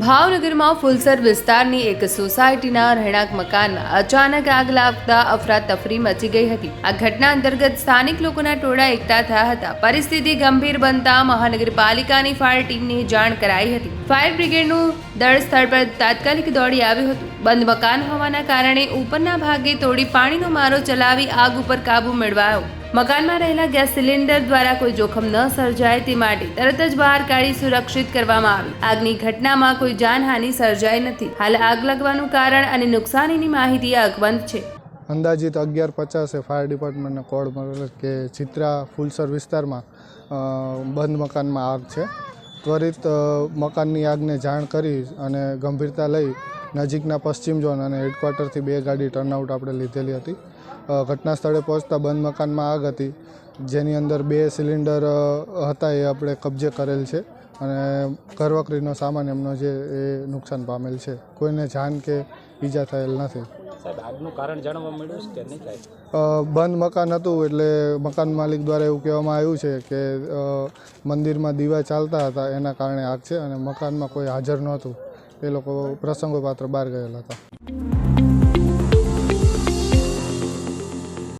ભાવનગરમાં ફુલસર વિસ્તારની એક સોસાયટીના રહેણાંક મકાનમાં અચાનક આગ લાગતા અફરાતફરી મચી ગઈ હતી. આ ઘટના અંતર્ગત સ્થાનિક લોકોના ટોળા એકઠા થયા હતા. પરિસ્થિતિ ગંભીર બનતા મહાનગરપાલિકાની ફાયર ટીમને જાણ કરાઈ હતી. ફાયર બ્રિગેડનું દળ સ્થળ પર તાત્કાલિક દોડી આવ્યું હતું. બંધ મકાન હોવાના કારણે ઉપરના ભાગે તોડી પાણીનો મારો ચલાવી આગ ઉપર કાબુ મેળવાયો. મકાનમાં રહેલા ગેસ સિલિન્ડર દ્વારા કોઈ જોખમ ન સર્જાય તે માટે તરત જ બહાર કાઢી સુરક્ષિત કરવામાં આવી. આગની ઘટનામાં કોઈ જાનહાનિ સર્જાઈ નથી. હાલ આગ લાગવાનું કારણ અને નુકસાનીની માહિતી અકબંધ છે. અંદાજિત અગિયાર પચાસે ફાયર ડિપાર્ટમેન્ટને કોડ મળેલ કે ચિત્રા ફૂલસર વિસ્તારમાં બંધ મકાનમાં આગ છે. ત્વરિત મકાનની આગને જાણ કરી અને ગંભીરતા લઈ નજીકના પશ્ચિમ ઝોન અને હેડક્વાર્ટરથી બે ગાડી ટર્નઆઉટ આપણે લીધેલી હતી. ઘટના સ્થળે પહોંચતા બંધ મકાનમાં આગ હતી. જેની અંદર બે સિલિન્ડર હતા એ આપણે કબજે કરેલ છે અને ઘરવકરીનો સામાન એમનો જે એ નુકસાન પામેલ છે. કોઈને જાન કે ઈજા થયેલ નથી. બંધ મકાન હતું એટલે મકાન માલિક દ્વારા એવું કહેવામાં આવ્યું છે કે મંદિરમાં દીવા ચાલતા હતા, એના કારણે આગ છે અને મકાનમાં કોઈ હાજર નહોતું. એ લોકો પ્રસંગોપાત્ર બહાર ગયેલા હતા.